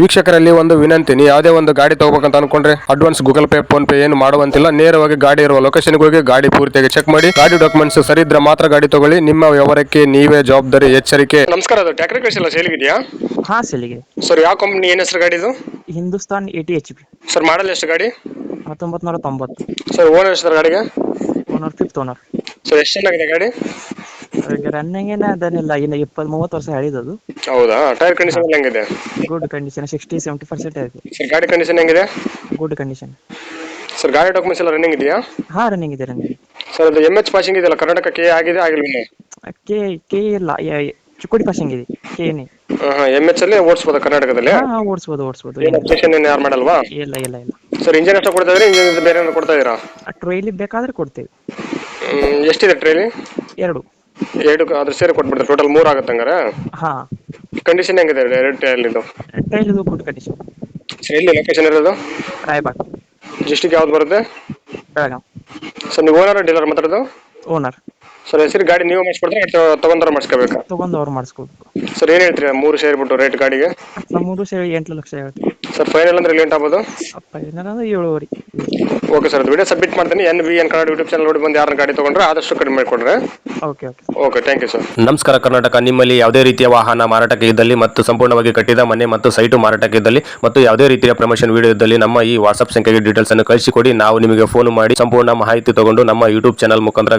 ವೀಕ್ಷಕರಲ್ಲಿ ಒಂದು ವಿನಂತಿ ನೀವು ಯಾವುದೇ ಒಂದು ಗಾಡಿ ತಗೋಬೇಕಂತ ಅನ್ಕೊಂಡ್ರೆ advance Google Pay PhonePe ಏನು ಮಾಡುವಂತಿಲ್ಲ. ನೇರವಾಗಿ ಗಾಡಿ ಇರುವ ಲೊಕೇಶನ್ಗೆ ಹೋಗಿ ಗಾಡಿ ಪೂರ್ತಿಯಾಗಿ ಚೆಕ್ ಮಾಡಿ. ಗಾಡಿ ಡಾಕ್ಯುಮೆಂಟ್ಸ್ ಸರಿ ಇದ್ರೆ ಮಾತ್ರ ಗಾಡಿ ತಗೊಳ್ಳಿ. ನಿಮ್ಮ ವ್ಯವಹಾರಕ್ಕೆ ನೀವೇ ಜವಾಬ್ದಾರಿ ಎಚ್ಚರಿಕೆ. ನಮಸ್ಕಾರ ಅದು ಟ್ಯಾಕ್ಟರ್ ಕಳಿಸಿಲ್ಲ ಸೇಲ್ಗಿದೆಯಾ ಹಾ ಸೆಲ್ಲಿಗೆ ಸರ್ ಯಾವ ಕಂಪ್ನಿ ಏನು ಹೆಸರು ಗಾಡಿದು Hindustan eighty H P sir model ಎಷ್ಟು ಗಾಡಿ? ಹತ್ತೊಂಬತ್ತು ನೂರ ತೊಂಬತ್ತು. ಸರ್ ಓನರ್ ಎಷ್ಟು ಗಾಡಿಗೆ? ಓನರ್ ಫಿಫ್ತ್ ಓನರ್ ಸರ್ ಎಷ್ಟು ಚೆನ್ನಾಗಿದೆ ಗಾಡಿ? ರನ್ನಿಂಗ್ ಏನ ಅದನ್ನೆಲ್ಲ ಇನ್ನು ಇಪ್ಪತ್ತು ಮೂವತ್ತು ವರ್ಷ ಹೇಳಿದದು. ಹೌದಾ? ಟೈರ್ ಕಂಡೀಷನ್ ಹೆಂಗಿದೆ? Good condition sixty seventy percent ಆಗಿದೆ ಸರ್ ಗಾಡಿ ಕಂಡೀಷನ್ ಹೆಂಗಿದೆ? ಗುಡ್ ಕಂಡೀಷನ್ ಸರ್ ಗಾಡಿ ಡಾಕ್ಯುಮೆಂಟ್ಸ್ ಎಲ್ಲ ರನ್ನಿಂಗ್ ಇದೆಯಾ? ಹಾ ರನ್ನಿಂಗ್ ಇದೆ ರನ್ನಿಂಗ್ ಸರ್ ಅದು ಎಂ ಎಚ್ ಪಾಸಿಂಗ್ ಇದೆಯಲ್ಲ? ಕೆ ಆಗಿದೆ ಆಗಿಲ್ಲ ಕೆ ಕೆ ಇಲ್ಲ. ಚಿಕ್ಕೋಡಿ ಪಾಸಿಂಗ್ ಇದೆ. ಕೆ ಹಾಂ ಎಂ ಎಚ್ ಅಲ್ಲಿ ಓಡಿಸ್ಬೋದು ಕರ್ನಾಟಕದಲ್ಲಿ? ಹಾ ಓಡಿಸ್ಬೋದು ಓಡಿಸ್ಬೋದು. ಏನು ಅಪ್ಡೇಷನ್ ಏನು ಯಾರು ಮಾಡಲ್ವಾ? ಇಲ್ಲ ಇಲ್ಲ ಇಲ್ಲ. ಸರ್ ಇಂಜಿನ್ ಎಷ್ಟು ಕೊಡ್ತಾ ಇದ್ರೆ ಇಂಜಿನ್ ಬೇರೆ ಏನಾದ್ರು ಕೊಡ್ತಾ ಇದ್ದೀರಾ? ಟ್ರೈಲಿ ಬೇಕಾದ್ರೆ ಕೊಡ್ತೇವೆ. ಹ್ಮ್, ಎಷ್ಟಿದೆ ಟ್ರೈಲಿ ಎರಡು. ಎರಡು ಅದ್ರ ಸೇರಿ ಕೊಟ್ಬಿಡ್ತಾರೆ. ಟೋಟಲ್ ಮೂರ್ ಆಗುತ್ತೆ ಹಂಗಾರೆ? ಹಾಂ. ಕಂಡೀಷನ್ ಹೆಂಗಿದೆ ಎರಡು ಟೈಲ್ ಇದು ಗುಡ್ ಕಂಡೀಷನ್ ಸರ್ ಎಲ್ಲಿ ಲೊಕೇಶನ್ ಇರೋದು? ರಾಯಬಾಗ್. ಡಿಸ್ಟಿಕ್ ಯಾವ್ದು ಬರುತ್ತೆ? ಬೆಳಗಾಂ ಸರ್ ನೀವು ಓನರ್ ಡೀಲರ್ ಮಾತಾಡೋದು? ಓನರ್ ಸರ್ ಹೆಸರು ಗಾಡಿ ನೀವು ಮಾಡಿಸ್ಕೊಡ್ತಾರೆ ತಗೊಂಡಾರ ಮಾಡಿಸ್ಕೋಬೇಕು? ತಗೊಂಡ್ ಅವ್ರು ಮಾಡಿಸ್ಕೊಬೇಕು ಸರ್ ಏನು ಹೇಳ್ತೀರಿ? ಮೂರು ಸೇರ್ಬಿಟ್ಟು ರೇಟ್ ಗಾಡಿಗೆ? ನಮ್ಮದು ಸೇರಿ ಎಂಟು ಲಕ್ಷ ಹೇಳ್ತೀವಿ. ಸರ್ ಫೈನಲ್ ಅಂದ್ರೆ ಲೇಟ್ ಆಗ್ಬೋದು? ಅಪ್ಪ ಅಂದ್ರೆ ಏಳುವರೆ. ಓಕೆ ಸರ್ ವಿಡಿಯೋ ಸಬ್ಮಿಟ್ ಮಾಡ್ತೀನಿ. N V N Kannada YouTube channel ನೋಡಿ ಬಂದು ಯಾರನ್ನ ಗಾಡಿ ತೊಗೊಂಡ್ರೆ ಆದಷ್ಟು ಕಡಿಮೆ ಮಾಡಿಕೊಡ್ರೆ. Okay okay okay thank you sir ನಮಸ್ಕಾರ ಕರ್ನಾಟಕ. ನಿಮ್ಮಲ್ಲಿ ಯಾವುದೇ ರೀತಿಯ ವಾಹನ ಮಾರಾಟಕ್ಕೆ ಇದ್ದಲ್ಲಿ ಮತ್ತು ಸಂಪೂರ್ಣವಾಗಿ ಕಟ್ಟಿದ ಮನೆ ಮತ್ತು ಸೈಟು ಮಾರಾಟಕ್ಕೆ ಇದ್ದಲ್ಲಿ ಮತ್ತು ಯಾವುದೇ ರೀತಿಯ ಪ್ರಮೋಷನ್ ವಿಡಿಯೋ ಇದ್ದಲ್ಲಿ ನಮ್ಮ ಈ ವಾಟ್ಸ್ಆಪ್ ಸಂಖ್ಯೆಗೆ ಡೀಟೇಲ್ಸ್ ಅನ್ನು ಕಳಿಸಿಕೊಡಿ. ನಾವು ನಿಮಗೆ ಫೋನ್ ಮಾಡಿ ಸಂಪೂರ್ಣ ಮಾಹಿತಿ ತಗೊಂಡು ನಮ್ಮ ಯೂಟ್ಯೂಬ್ ಚಾನಲ್ ಮುಖಾಂತರ